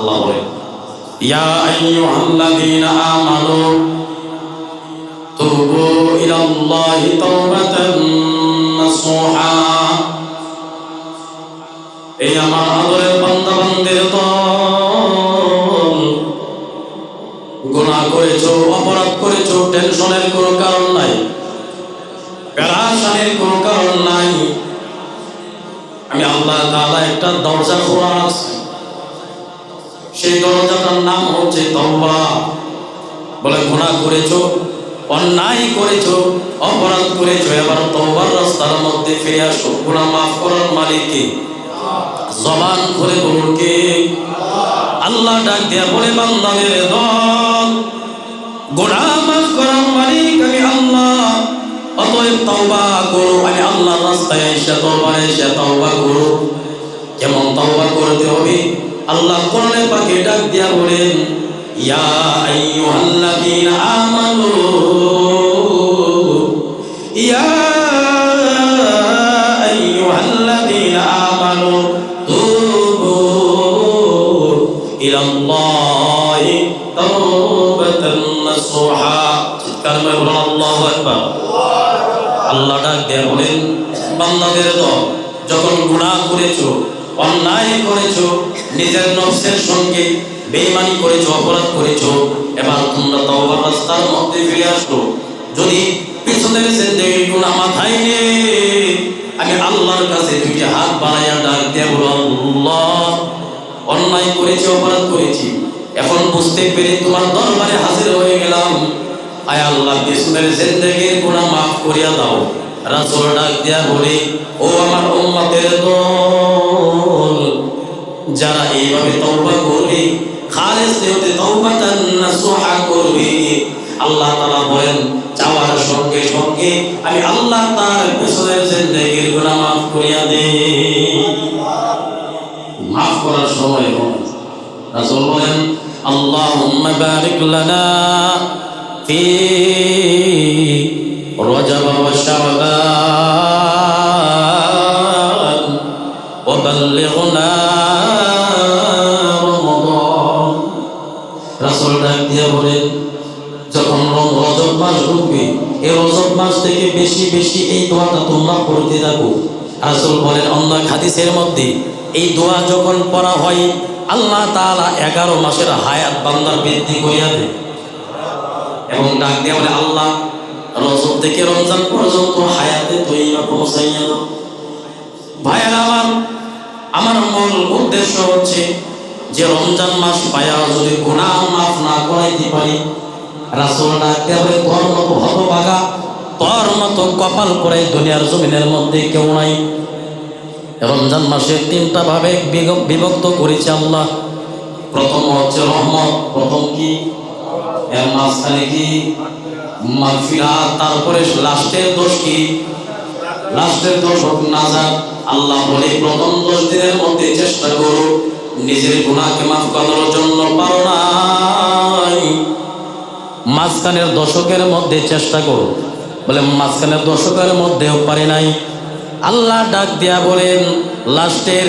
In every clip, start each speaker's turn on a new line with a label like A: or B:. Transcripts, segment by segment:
A: আল্লাহ বলেন ইয়া আইয়ুহাল্লাযীনা আমানু, তুবু ইলাল্লাহি তাওবাতান নাসুহা। এই আমার আদরের বান্দা বান্দির দল, গুনাহ করেছ, অপরাধ করেছ, টেনশনের কোনো কারণ নাই, পেরাশানির কোনো কারণ নাই। আমি আল্লাহ তাআলা একটা দরজা খোলা আছে সেই দরজাটার নাম হচ্ছে তওবা। বলে গুনাহ করেছ, অন্যায় করেছ, অপরাধ করেছ, এবার তওবার রাস্তার মধ্যে ফিরে আসো। গুনাহ মাফ করার মালিক কে জবান খুলে বলুন কে? আল্লাহ ডাক দিয়া বলে, বান্দাদের দল, গুনাহ মাফ করার মালিক আমি আল্লাহ। অতএব তওবা করো, আমি আল্লাহর রাস্তায় এসে তওবা এসে তওবা করো। কেমন তওবা করতে হবে আল্লাহ কোরআনে পাকে ডাক দিয়া বলেন, ইয়া আইয়ুহাল্লাযীনা আমানু, ইয়া আইয়ুহাল্লাযীনা আমানু, তুবু ইলাল্লাহি তাওবাতান নাসুহা। চিৎকার করে বলুন, আল্লাহু আকবার। আল্লাহ ডাক দিয়া বলেন বান্দাদের দল যখন গুনাহ করেছ, অন্যায় করেছ নিজের নফসের সঙ্গে বেঈমানি করেছ, অপরাধ করেছ, এবার তোমরা তওবার রাস্তার মধ্যে ফিরে আসো। যদি পিছনের জিন্দেগির গুনাহ মাথায় নে আমি আল্লাহর কাছে দুইটি হাত বাড়াইয়া ডাক দিয়ে আল্লাহ, অন্যায় করেছি, অপরাধ করেছি, এখন বুঝতে পেরে তোমার দরবারে হাজির হয়ে গেলাম। আয় আল্লাহ বিষ্ণুর জিন্দগির গুনাহ মাফ করিয়া দাও। রাসূল ডাক দিয়া বলে, ও আমার উম্মতের দল যারা এইভাবে তওবা করবে, খালেস নিয়তে তওবাতান নাসুহা করবে। আল্লাহ তাআলা বলেন চাওয়ার সঙ্গে সঙ্গে আমি আল্লাহ তার পেছনের জিন্দগির গুনাহ মাফ করিয়া দেই। মাফ করার সময় হবে রাসূল বলেন, আল্লাহুম্মা বারিক লানা ফি রজব ওয়া শাবান ওয়া বাল্লিগনা দিয়া বলেন যখন রজব মাস ঢুকবে এই রজব মাস থেকে বেশি বেশি এই দোয়াটা তোমরা পড়তে থাকো। রাসূল বলেন, অন্য হাদিসের মধ্যে এই দোয়া যখন পড়া হয়, আল্লাহ তাআলা এগারো মাসের হায়াত বান্দার বৃদ্ধি করিয়া দেয়। এবং ডাক দিয়ে বলে, আল্লাহ, রজব থেকে রমজান পর্যন্ত হায়াতে তৈবা পৌঁছাইয়া দাও। ভাইয়ের, আমার আমার মূল উদ্দেশ্য হচ্ছে যে রমজান মাস পায়া যদি গুনাহ মাফ না করাইতে পারি রাসূল ডাক দিয়ে বলে তোর মতো তোর মতো কপাল করে দুনিয়ার জমিনের মধ্যে কেউ নাই। রমজান মাসে তিনটা ভাবে বিভক্ত করেছে আল্লাহ। প্রথম হচ্ছে রহমত, প্রথম কি? এর মাঝখানে কি? মাগফিরাত, তারপরে লাস্টের দোষ কি? লাস্টের দোষ হোক নাজাত। আল্লাহ বলে, প্রথম দশ দিনের মধ্যে চেষ্টা করো নিজের গুণাকে মাফ করার জন্য পারো নাই। মাঝখানের দশকের মধ্যে চেষ্টা করো। বলে মাঝখানের দশকের মধ্যেও পারি নাই। আল্লাহ ডাক দিয়া বলেন, লাস্টের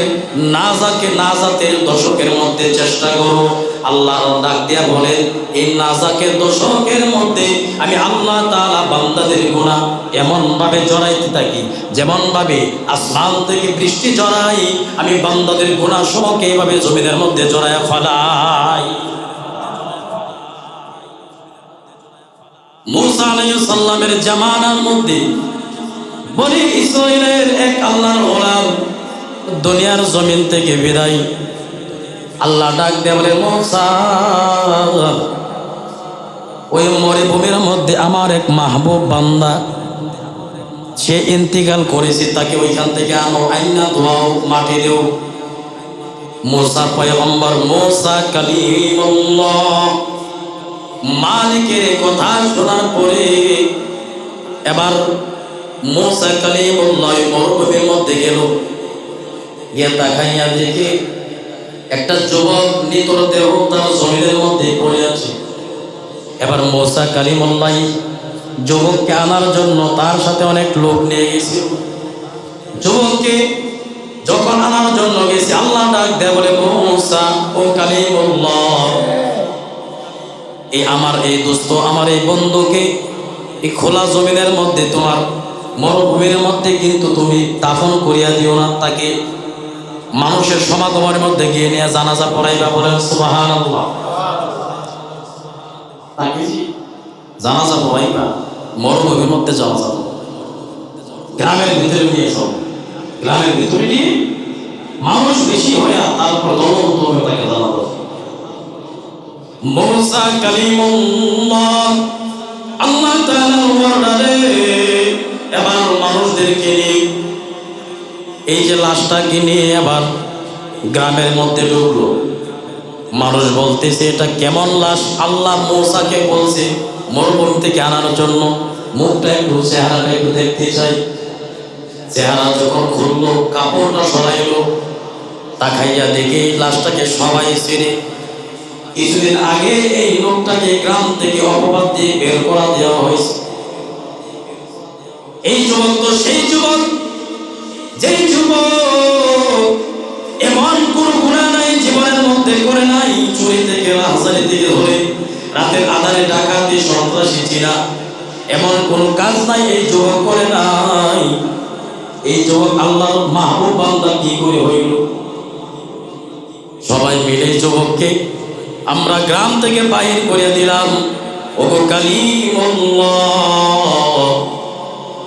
A: নাজাকে নাজাতের দশকের মধ্যে চেষ্টা করো। আল্লাহ ডাক দিয়া বলেন, এই নাজাকের দশকের মধ্যে আমি আল্লাহ তাআলা বান্দাদের গুনাহ এমন ভাবে জড়াইতে থাকি যেমন ভাবে আসমান থেকে বৃষ্টি জড়াই, আমি বান্দাদের গুনাহ সমকে এইভাবে জমিনের মধ্যে জড়াইয়া ফেলাই। মুসা আলাইহিস সালামের জামানার মধ্যে বনি ইসরাইলের এক আল্লাহর গোলাম দুনিয়ার জমিন থেকে বিদায়। আল্লাহ ডাক দিয়ে বলে, মুসা, ওই মরুভূমির মধ্যে আমার এক মাহবুব বান্দা, সে ইন্তিকাল করেছে, তাকে ওইখান থেকে আনো, আইনা ধোয়াও, মাটি দেও। মোসা পয়গম্বর, মোসা কালিমুল্লাহ, মালিকের কথা শোনার পরে এবার মোসা কালিমুল্লাহ মরুভূমির মধ্যে গেল। গিয়ে তাকাইয়া দেখে একটা যুবক নিতর দেহ তার জমিনের মধ্যে পড়ে আছে। এবার মোসা কালিমুল্লাহ যুবককে আনার জন্য তার সাথে অনেক লোক নিয়ে গেছে। যুবককে যখন আনার জন্য গেছে, আল্লাহ ডাক দেয় বলে মোসা, ও কালিমুল্লাহ এই আমার এই দোস্ত, আমার এই বন্ধুকে এই খোলা জমিনের মধ্যে তোমার মরুভূমির মধ্যে কিন্তু তুমি দাফন করিয়া দিও না, তাকে মানুষের সমাগমের মধ্যে গিয়ে নিয়ে জানাজা পড়াইবা বলেন সুবাহান জানাজা পড়াইবা, মরুভূমির মধ্যে। গ্রামের ভিতরে নিয়ে সব গ্রামের ভিতরে নিয়ে মানুষ বেশি হইয়া তারপর তাকে জানাজা মুসা কালিমুল্লাহ, আল্লাহ অর্ডারে এবার মানুষদেরকে নিয়ে এই যে লাশটাকে নিয়ে আবার গ্রামের মধ্যে ঢুকলো। মানুষ বলতেছে, এটা কেমন লাশ? আল্লাহ মৌসাকে বলছে, মরুভূমি থেকে আনার জন্য মুখটা একটু, চেহারাটা একটু দেখতে চাই। চেহারা যখন খুললো, কাপড়টা সরাইলো, তাকাইয়া দেখে এই লাশটাকে সবাই ছেড়ে কিছুদিন আগে এই লোকটাকে গ্রাম থেকে অপবাদ দিয়ে বের করা দেওয়া হয়েছে। এই যুবক তো সেই যুবক, যেই যুবক এমন কোন গুণা নাই জীবনের মধ্যে করে নাই, চুরি থেকে রাজধানী থেকে ধরে রাতের আধারে ডাকাতি, সন্ত্রাসী চিনা। এমন কোন কাজ নাই, এই যুবক করে নাই। এই যুবক আল্লাহ মাহবুব বান্দা কি করে হইল? সবাই মিলে যুবককে আমরা গ্রাম থেকে বাহির করে দিলাম। ওগো কালিমুল্লাহ।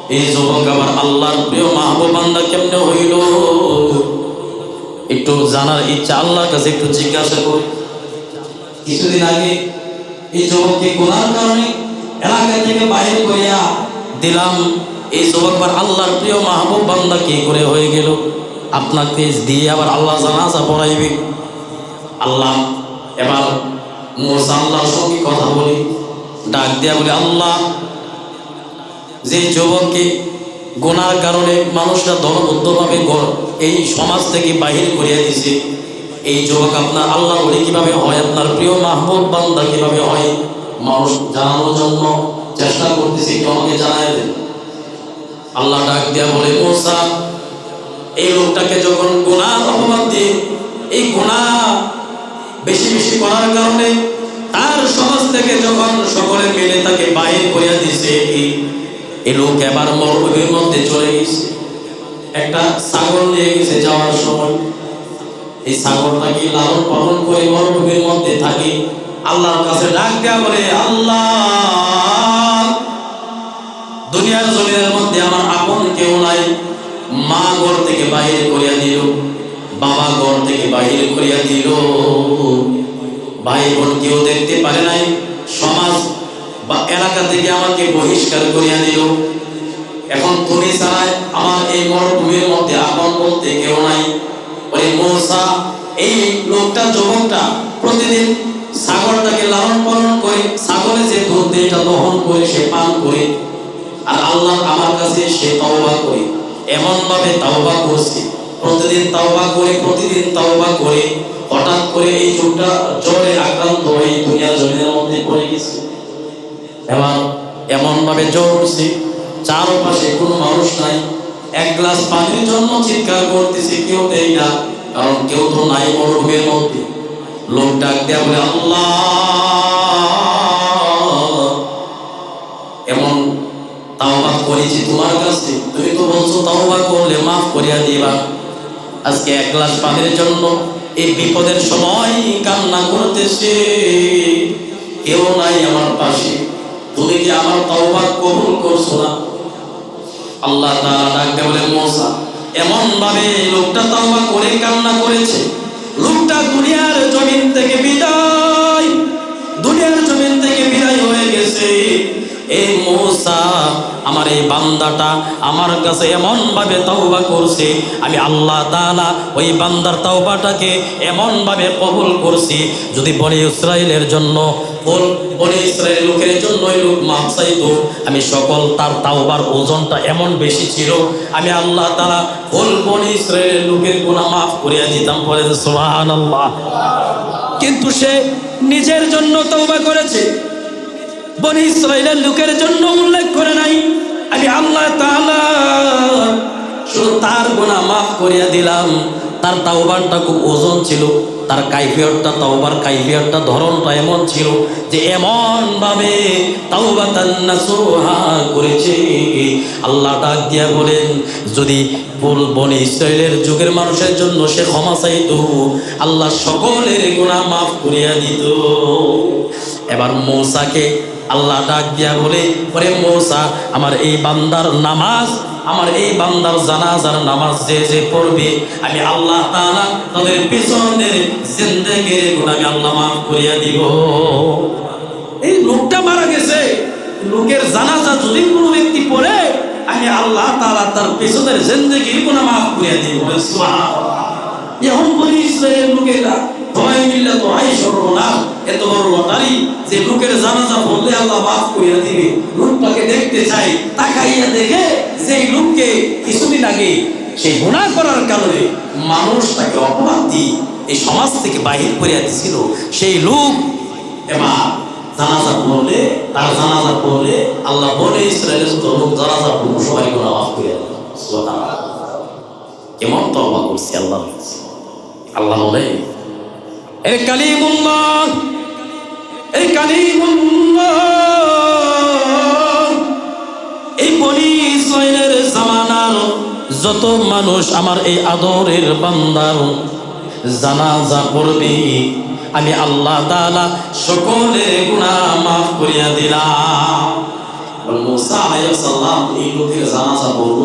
A: এই যুবক আমার আল্লাহর প্রিয় মাহবুব বান্দা কেমনে হইল? একটু জানার ইচ্ছা আল্লাহর কাছে একটু জিজ্ঞাসা করি। কিছুদিন আগে এই যুবককে গোনার কারণে এলাকা থেকে বাইরে করিয়া দিলাম। এই যুবক আবার আল্লাহর প্রিয় মাহবুব বান্দা কি করে হয়ে গেল? আপনাকে দিয়ে আবার আল্লাহ জানাজা পড়াইবে। আল্লাহ এবার মোসা আল্লাহর সঙ্গে কথা বলি। ডাক দিয়া বলি, আল্লাহ যে যুবককে গোনার কারণে মানুষরা দলবদ্ধভাবে এই সমাজ থেকে বাহির করিয়া দিছে, এই যুবক আপনার আল্লাহ বলে কীভাবে হয়, আপনার প্রিয় মাহবুব বান্দা কীভাবে হয়, মানুষ জানানোর জন্য চেষ্টা করতেছে কেউ আমাকে জানায় দেন। আল্লাহ ডাক দিয়া বলে, মোসা, এই লোকটাকে যখন গোনার অপবাদ দিয়ে, এই গোনা বেশি বেশি করার কারণে তার সমাজ থেকে যখন সকলে মিলে তাকে বাহির করিয়া দিছে, এই এই লোক এবার মরুভূমির মধ্যে চলে গেছে। একটা ছাগল নিয়ে গেছে যাওয়ার সময়। এই ছাগলটাকে লালন পালন করে মরুভূমির মধ্যে থাকে? আল্লাহর কাছে ডাক দেয়া বলে, আল্লাহ, দুনিয়ার জমিনের মধ্যে আমার আপন কেউ নাই। মা ঘর থেকে বাহির করিয়া দিল, বাবা ঘর থেকে বাহির করিয়া দিল। ভাই বোন কেউ দেখতে পারে নাই। সমাজ বা এলাকা থেকে আমাকে বহিষ্কার করিয়া দিল। এখন তুমি ছাড়াই আমার এই মরুভূমির মধ্যে আপন বলতে কেউ নাই। ওই মৌসা, এই লোকটা যুবকটা প্রতিদিন ছাগলটাকে লালন পালন করে, ছাগলে যে দুধ দেয় এটা দহন করে, সে পান করে। আর আল্লাহ আমার কাছে সে তওবা করে। এমন ভাবে তাওবা করছে। প্রতিদিন তাওবা করে, প্রতিদিন তাওবা করে। হঠাৎ করে এই যুগটা জ্বরে আক্রান্ত হয়ে এই দুনিয়ার জমিনের মধ্যে পড়ে গেছে। এবার এমন ভাবে জ্বর উঠছে চারপাশে কোনো মানুষ নাই। এক গ্লাস পানির জন্য চিৎকার করতেছে, কেউ দেয় না, কারণ কেউ তো নাই মরুভূমির মধ্যে। লোক ডাক দেয়া বলে, আল্লাহ! এমন তাওবা করেছি তোমার কাছে। তুমি তো বলছো, তাওবা করলে মাফ করিয়া দিবা। আজকে এক গ্লাস পানির জন্য এই বিপদের সময় কান্না করতেছে। কেউ নাই আমার পাশে। তুমি কি আমার তাওবা কবুল করছ না? আল্লাহ তাআলা ডাকতে বলে, মোসা এমন ভাবে লোকটা তাওবা করে কান্না করেছে। লোকটা দুনিয়ার জমিন থেকে বিদায়, দুনিয়ার জমিন থেকে বিদায় হয়ে গেছে। এই মোসা, আমার এই বান্দাটা আমার কাছে এমন ভাবে তাওবা করছে, আমি আল্লাহ তাআলা ওই বান্দার তাওবাটাকে এমন ভাবে কবুল করছি। যদি বনি ইসরায়েলের জন্য বল বনি ইসরায়েল লোকের জন্য ওই লোক মাপ চাইতো। আমি সকল তার তাওবার ওজনটা এমন বেশি ছিল, আমি আল্লাহ তাআলা বল বনি ইসরায়েলের লোকের গুণা মাফ করিয়া দিতাম। বলে সুবহানাল্লাহ। কিন্তু সে নিজের জন্য তওবা করেছে। বনি ইসরায়েলের লোকের জন্য উল্লেখ করে নাই। আমি আল্লাহ তাআলা শুধু তার গুনাহ মাফ করিয়া দিলাম। তার তাওবারটা খুব ওজন ছিল, তার কাইফিয়তটা, তাওবার কাইফিয়তটা ধরনটা এমন ছিল যে এমন ভাবে তাওবাতান নাসুহা করেছে। আল্লাহ ডাক দিয়া বলেন, যদি পুল বনি ইসরায়েলের যুগের মানুষের জন্য সে ক্ষমা চাইতো, আল্লাহ সকলের গুনাহ মাফ করিয়া দিত। এবার মৌসাকে আল্লাহ ডাক দিয়া বলে, ওরে মৌসা, আমার এই বান্দার নামাজ আমার এই বান্দার জানাজার নামাজ যে যে পড়বে, আমি আল্লাহ তাআলা তাদের পিছনের জিন্দেগির গুনাহ আমি আল্লাহ মাফ করিয়া দিব। এই লোকটা মারা গেছে। লোকের জানাজা যদি কোনো ব্যক্তি পড়ে, আমি আল্লাহ তাআলা তার পিছনের জিন্দেগির গুনাহ মাফ করিয়া দিব। সুবহানাল্লাহ। এখন বলি ইসরায়েলের লোকেরা সবাই মিললে তো সর্বনাশ এত বড় লটারি যে লোকের জানাজা বললে আল্লাহ মাফ করিয়া দিবে। লোকটাকে দেখতে চাই তাকাইয়া দেখে যে লোককে কিছুদিন আগে সেই গুণা করার কারণে মানুষ তাকে অপরাধ এই সমাজ থেকে বাহির করিয়া দিছিল। সেই লোক এবার জানাজা পড়লে তার জানাজা পড়লে আল্লাহ বলে ইসরায়েলের লোক জানাজা পড়ব সবাই গুণা মাফ কেমন তওবা করছি আল্লাহ? আল্লাহ বলে এ কালিমুল্লাহ এই কালিমুল্লাহ। এই বনি ইসরায়েলের জামানার যত মানুষ আমার এই আদরের বান্দার জানাজা পড়বে, আমি আল্লাহ তাআলা সকলের গুনাহ মাফ করিয়া দিলাম। মুসা আলাইহিস সালাম এই জানাজা পড়ল।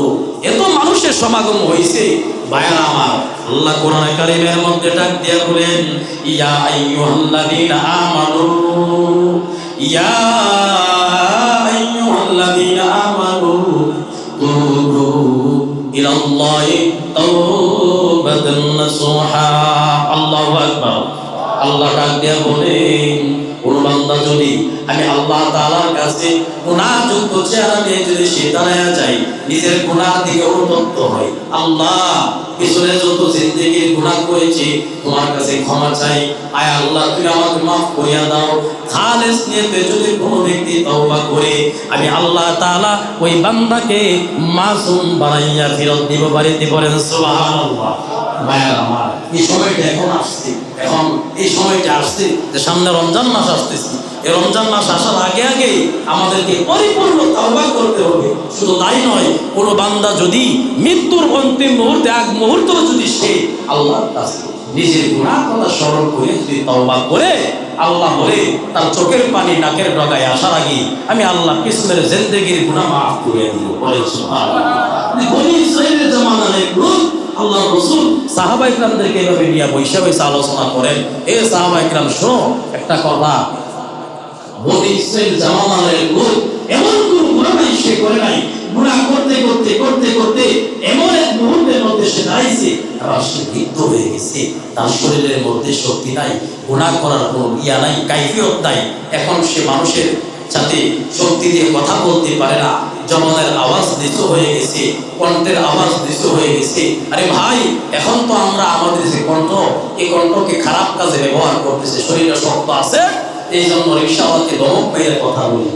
A: এত মানুষের সমাগম হয়েছে ভাইরা আমার। আল্লাহ কোরআন কারীমের মধ্যে ডাক দিয়া বলেন, ইয়া আইয়ুহাল্লাযীনা আমানু, ইয়া আইয়ুহাল্লাযীনা আমানু তুবু ইলাল্লাহি তাওবাতান নাসুহা। আল্লাহু আকবার। আল্লাহ ডাক দিয়া বলেন, কোন বান্দা যদি আমি আল্লাহ তাআলার কাছে চেহারা নিয়ে যদি সে দাঁড়ায়া যায়, নিজের গুনাহ থেকে অনুতপ্ত হয়। আল্লাহ পিছনে যত জিন্দেগির গুনাহ করেছি, তোমার কাছে ক্ষমা চাই। আয় আল্লাহ, তুমি আমাকে মাফ করিয়া দাও। খালেস নিয়তে যদি কোনো ব্যক্তি তওবা করে, আমি আল্লাহ তাআলা ওই বান্দাকে মাসুম বানাইয়া ফেরত দিব বাড়িতে বলেন, সুবহানাল্লাহ। আমাদেরকে শুধু তাই নয় বান্দা যদি মৃত্যুর অন্তিম মুহূর্তে এক মুহূর্ত যদি সে আল্লাহর কাছে নিজের গুনাহ কথা স্মরণ করে, যদি তওবা করে, আল্লাহ বলে তার চোখের পানি নাকের ডগায় আসার আগে আমি আল্লাহ কিসমের জিন্দেগির গুনাহ মাফ করে দিব। বলে আল্লাহ রসুল সাহাবা ইকরামদেরকে এভাবে নিয়ে বৈশা বৈশা আলোচনা করেন। এ সাহাবা ইকরাম, শোনো, একটা কথা। এমন এক মুহূর্তের মধ্যে তার শরীরের মধ্যে শক্তি নাই, গুনাহ করার কোনো ইয়া নাই, কাইফিয়ত নাই। এখন সে মানুষের সাথে শক্তি দিয়ে কথা বলতে পারে না। জবানের আওয়াজ নিচু হয়ে গেছে, কণ্ঠের আওয়াজ নিচু হয়ে গেছে। আরে ভাই, এখন তো আমরা আমাদের যে কণ্ঠ, এই কণ্ঠকে খারাপ কাজে ব্যবহার করতেছে, শরীরে শক্ত আছে এই জন্য রিক্সাওয়ালাকে দমক মেয়ের কথা বলি।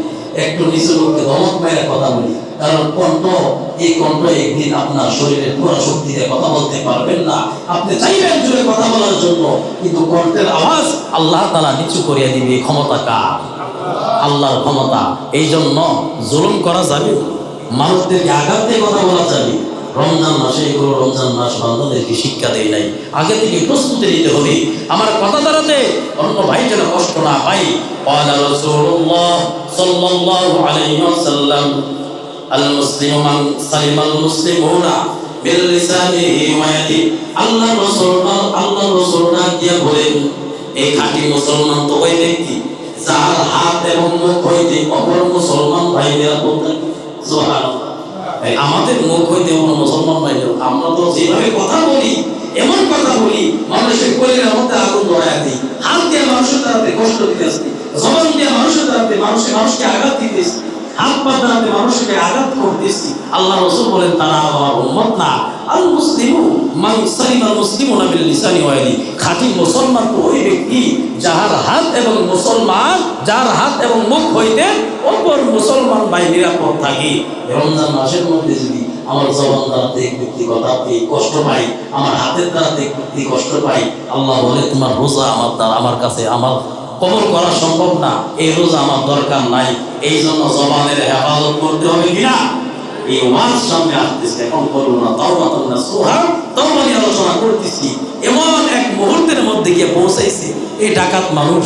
A: একটু নিচু লোককে দমক মেয়ের কথা বলি। কারণ কণ্ঠ, এই কণ্ঠ একদিন আপনার শরীরের পুরো শক্তি দিয়ে কথা বলতে পারবেন না। আপনি চাইবেন জুড়ে কথা বলার জন্য, কিন্তু কণ্ঠের আওয়াজ আল্লাহ তালা নিচু করিয়া দিবে ক্ষমতা কার? আল্লাহর ক্ষমতা এই জন্য জুলুম করা যাবে না। মানুষদেরকে আঘাত দিয়ে কথা বলা যাবে রমজান মাসে এগুলো রমজান মাস বান্ধাদেরকে শিক্ষা দেয় নাই আগে থেকে প্রস্তুতি নিতে হবে আমার কথা দ্বারাতে অন্য ভাই যেন কষ্ট না পাই قال رسول الله صلى الله عليه وسلم المسلم من سلم المسلمون باللسانه ويده আল্লাহ রাসূল আল্লাহ রাসূল ডাক দিয়া বলেন এই খাঁটি মুসলমান তো ওই ব্যক্তি যার হাত এবং মুখ হইতে অপর মুসলমান ভাইদেরা আমাদের মুখ হইতে অপর মুসলমান ভাইদের আমরা তো যেভাবে কথা বলি, এমন কথা বলি, মানুষের কলির মধ্যে আগুন ধরায় দিই, হাত দিয়ে মানুষের দ্বারাতে কষ্ট দিতেছি জবান দিয়ে মানুষের দ্বারাতে মানুষের মানুষকে আঘাত দিতেছি হাত পা দ্বারাতে মানুষকে আঘাত তারা খাঁটি মুসলমান যাহার হাত এবং মুসলমান, যার হাত এবং মুখ অপর মুসলমান ভাই নিরাপদ থাকে। রমজান মাসের মধ্যে যদি আমার জবান দ্বারা দেখ ব্যক্তি কথা কষ্ট পাই, আমার হাতের দ্বারা ব্যক্তি কষ্ট পাই, আল্লাহ বলে, তোমার রোজা আমার দ্বারা, আমার কাছে আমার কবর করা সম্ভব না। এই রোজা আমার দরকার নাই। এই জন্য জবানের হেফাজত করতে হবে কিনা? এই ওয়াজ সামনে আসতেছে এখন করব না তোমরা সুহা তওবা নিয়ে আলোচনা করতেছি। এমন এক মুহূর্তের মধ্যে গিয়ে পৌঁছাইছে এই ডাকাত মানুষ।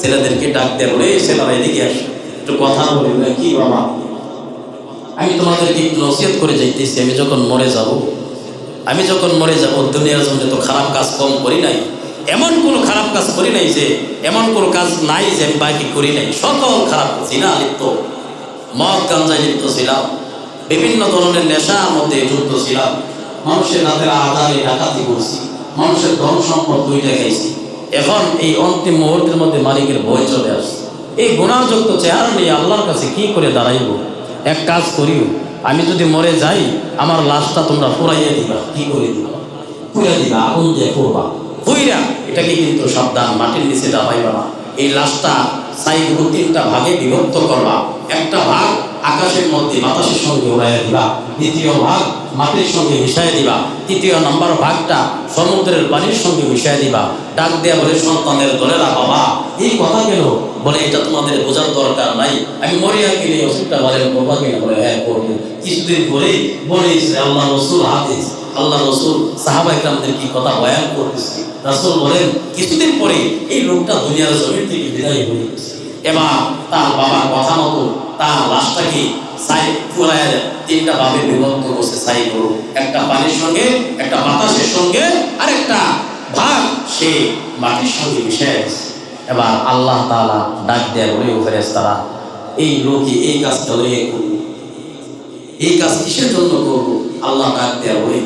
A: ছেলেদেরকে ডাক দেয় বলে ছেলেরা এদিকে আসে। একটু কথা বলি না কি বাবা? আমি তোমাদেরকে একটু নসিহত করে যাইতেছি আমি যখন মরে যাব আমি যখন মরে যাব দুনিয়ার জন্য তো খারাপ কাজ কম করি নাই। এমন কোনো খারাপ কাজ করি নাই যে, এমন কোনো কাজ নাই যে আমি বাকি করি নাই। সকল খারাপ জিনা লিপ্ত। মদ, গাঞ্জায় লিপ্ত ছিলাম। বিভিন্ন ধরনের নেশার মধ্যে যুক্ত ছিলাম। মানুষের রাতের আধারে ডাকাতি করছি। মানুষের ধন সম্পদ দুইটা খাইছি। এখন এই অন্তিম মুহূর্তের মধ্যে মালিকের ভয় চলে আসছে। এই গুণাযুক্ত চেহারা নিয়ে আল্লাহর কাছে কি করে দাঁড়াইব? এক কাজ করিও। আমি যদি মরে যাই, আমার লাশটা তোমরা পুরাইয়া দিবা। কি করে দিবা? পুরাই দিবা, আগুন দিয়ে করবা পুইরা এটাকে কিন্তু সাবধান, মাটির নিচে দাবাইবা না এই লাশটা সাইগুলো তিনটা ভাগে বিভক্ত করবা। একটা ভাগ আকাশের মধ্যে বাতাসের সঙ্গে উড়াইয়া দিবা, দ্বিতীয় ভাগ মাটির সঙ্গে মিশাইয়া দিবা, তৃতীয় নম্বর ভাগটা সমুদ্রের পানির সঙ্গে মিশাইয়া দিবা। ডাক দেয়া বলে, সন্তানের দলেরা বাবা, এই কথা কেন? বলে, এটা তোমাদের বোঝার দরকার নাই। আমি মরিয়া কিনে ওষুধটা বলেন করবা কিনা বলে হ্যাঁ করব। কিছুদিন পরে বলে আল্লাহ রসুল হাদিস। আল্লাহ রসুল সাহাবা ইকরামদের কি কথা বয়ান করতেছি? রাসূল বলেন, কিছুদিন পরে এই লোকটা দুনিয়ার জমিন থেকে বিদায় হয়ে গেছে। এবার তার বাবার কথা মতো তার লাশটাকে সাই ফুলায় তিনটা ভাবে বিভক্ত করছে, সাই করো। একটা পানির সঙ্গে, একটা বাতাসের সঙ্গে আর একটা ভাগ সে মাটির সঙ্গে মিশে গেছে এবার আল্লাহ তাআলা ডাক দেয় বলে ফেরেশতারা, এই লোকে এই কাজটা লইয়ে করব। এই কাজ কিসের জন্য করব? আল্লাহ ডাক দেয়া বলে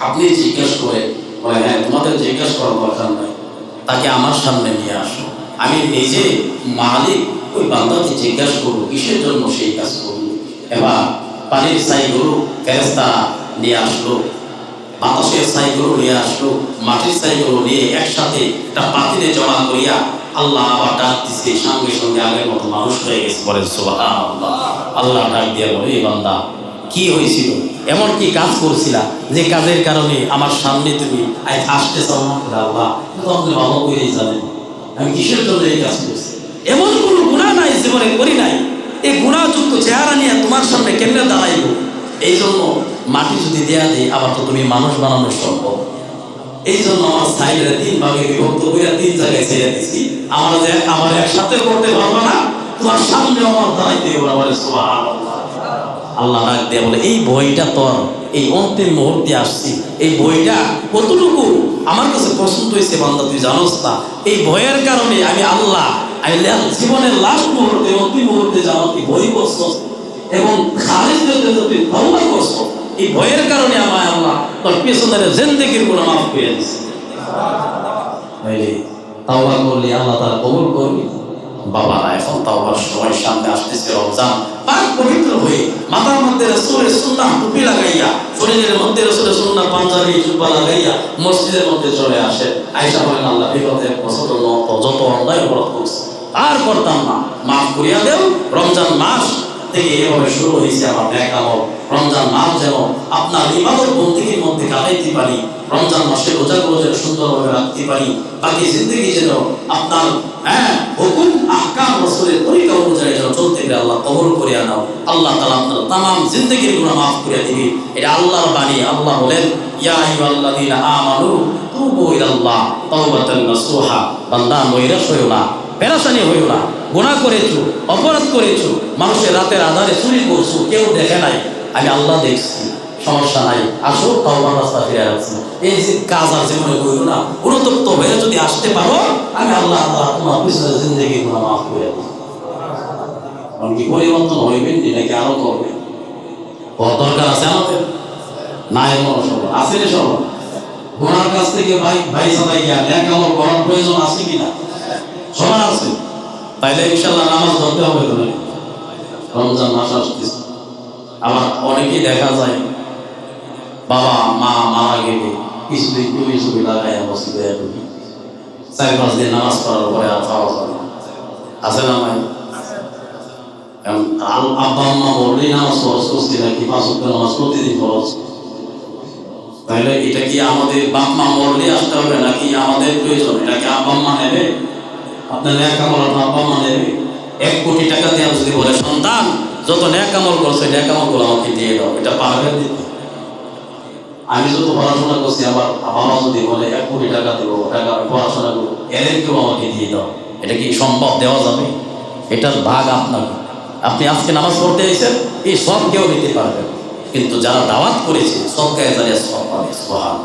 A: আপনি জিজ্ঞেস করে বলে হ্যাঁ তোমাদের জিজ্ঞেস করার দরকার নাই। তাকে আমার সামনে নিয়ে আসো। আমি নিজে মালিক, ওই বান্দাকে জিজ্ঞাসা করব, কিসের জন্য সেই কাজ করব? এবার পানির সাইগুলো ফেরেস্তা নিয়ে আসলো। বাতাসের সাইগুলো নিয়ে আসলো, মাটির সাইগুলো নিয়ে একসাথে একটা পাতিলে জমা করিয়া আল্লাহ আবার ডাক দিচ্ছে সঙ্গে সঙ্গে আগের মতো মানুষ হয়ে গেছে বলে, সুবহানাল্লাহ। আল্লাহ ডাক দিয়া বলে এই বান্দা কি হয়েছিল? এমন কি কাজ করছিলা যে কাজের কারণে আমার সামনে তুমি আজ আসতে চাও না আল্লাহ ভালো করেই জানেন। আমি কিসের জন্য এই কাজ করছি? এমন কোনো গুণা নাই, জীবনে করি নাই। এই গুণাযুক্ত চেহারা নিয়ে তোমার সামনে কেমনে দাঁড়াইব? এই জন্য মাটি যদি দেয়া দেয় আবার তো তুমি মানুষ বানানো সম্ভব। এই জন্য আমার তিন ভাগে বিভক্ত তিন জায়গায় ছেড়ে দিচ্ছি আমার আমার একসাথে করতে পারব না, তোমার সামনে আমার দাঁড়াইতে আমার সুবহানাল্লাহ। আল্লাহ ডাক দিয়ে বলে, এই বইটা তোর, এই অন্তিম মুহূর্তে আসছি। এই বইটা কতটুকু? আমার কাছে পছন্দ হয়েছে বান্দা, তুই জানোস না এই ভয়ের কারণে আমি আল্লাহ, আমি জীবনের লাস্ট মুহূর্তে, অন্তিম মুহূর্তে জানো তুই বই করছস এবং তুই তওবা করছস এই ভয়ের কারণে আমার আল্লাহ তোর পেছনের জিন্দেগিরগুলো মাফ দিছে তাইলে তাওবা করলে আল্লাহ তারা কবুল করবে। বাবারা, এখন তাওবার সময় সামনে আসতেছে রমজান। পাক পবিত্র হয়ে মাথার মধ্যে রসুলের সুন্নাহ টুপি লাগাইয়া, শরীরের মধ্যে রসুলের সুন্নাহ পাঞ্জাবি, জুব্বা লাগাইয়া মসজিদের মধ্যে চলে আসে। আয়েশা বলেন, আল্লাহ বিপদে বছর নত যত অন্যায় অপরাধ করছে। আর করতাম না মাফ করিয়া দেও, রমজান মাস থেকে এভাবে শুরু হয়েছে আমার ন্যাক আমল। রমজান মাস যেন আপনার ইবাদত বন্দিগির মধ্যে কাটাইতে পারি, রমজান মাসে রোজাগুলো যেন সুন্দরভাবে রাখতে পারি, বাকি জিন্দগি যেন আপনার হ্যাঁ হুকুম, আহকাম, রসুলের তরিকা অনুযায়ী যেন চলতে পারে, আল্লাহ কবল করিয়া নাও আল্লাহ তাআলা আপনার তামাম জিন্দগির গুনাহ মাফ করিয়া দিবে। এটা আল্লাহর বাণী, আল্লাহ বলেন, ইয়া আইয়ুহাল্লাযীনা আমানু তুবু ইলাল্লাহ তাওবাতান নাসুহা বান্দা নৈরাশ হইও না, পেরাশানি হইও না। গুনাহ করেছ, অপরাধ করেছ, মানুষের রাতের আধারে চুরি করছ, কেউ দেখে নাই। আমি আল্লাহ দেখছি, সমস্যা নাই। আসো, তওবার রাস্তা ফিরে আসছি এই যে কাজ আর জীবনে করিও না অনুতপ্ত হয়ে যদি আসতে পারো, আমি আল্লাহ আল্লাহ তোমার পিছনে জিন্দগি গুনাহ মাফ করে কারণ কি পরিবর্তন হইবেন নাকি আরও করবে? দরকার আছে আমাদের? না এমন সব আছে রে সব। গোনার কাছ থেকে ভাই ভাই সবাই গিয়া প্রয়োজন আছে কিনা? সবার আছে। তাইলে ইনশাল্লাহ নামাজ ধরতে হবে তো নাকি? রমজান মাস আসতেছে। আবার অনেকেই দেখা যায়, বাবা, মা মারা গেলে কিছুদিন টুপি ছবি লাগাই মসজিদে ঢুকি। চার পাঁচ দিন নামাজ পড়ার পরে আর খাওয়া না। আছে না ভাই? আব্বা আম্মা বললেই নামাজ খরচ করছি নাকি? পাঁচ নামাজ প্রতিদিন খরচ তাহলে এটা কি আমাদের বাপ মা মরলে আসতে হবে নাকি আমাদের প্রয়োজন? এটা কি আব্বা আম্মা নেবে? আপনার ন্যাক আমল আপনার আব্বা আম্মা নেবে এক কোটি টাকা দিয়ে যদি বলে, সন্তান, যত ন্যাক আমল করছে ন্যাক আমলগুলো আমাকে দিয়ে দাও। এটা পারবেন দিতে আমি যত পড়াশোনা করছি, আমার বাবা যদি বলে, এক কোটি টাকা দেবো, টাকা পড়াশোনা করব এদেরকেও আমাকে দিয়ে দাও। এটা কি সম্ভব দেওয়া যাবে? এটার ভাগ আপনার। আপনি আজকে নামাজ পড়তে এসেছেন, এই সব কেউ নিতে পারবেন কিন্তু যারা দাওয়াত করেছে সব কাজে সব পাবে সোহান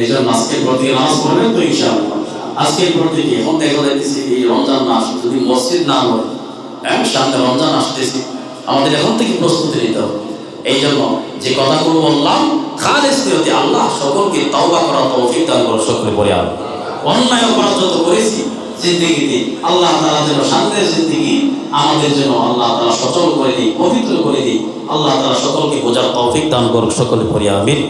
A: এই জন্য আজকের পর থেকে নামাজ পড়বেন তো ইনশাআল্লাহ। আজকের পর থেকে এখন দেখা যাইতেছে এই রমজান মাস, যদি মসজিদ না হয় হ্যাঁ সামনে রমজান আসতেছে, আমাদের এখন থেকে প্রস্তুতি নিতে হবে। এই জন্য যে কথাগুলো বললাম, খালেস নিয়তে আল্লাহ সকলকে তওবা করা তৌফিক দান করো সকলে পড়ে আলো অন্যায় অপরাধ যত করেছি, জিন্দিগিতে আল্লাহ তাআলা যেন শান্তির জিন্দিগি আমাদের জন্য আল্লাহ তাআলা সচল করে দিই পবিত্র করে দিই আল্লাহ তাআলা সকলকে বোঝার তৌফিক দান করুক, সকলে পড়ে আমিন।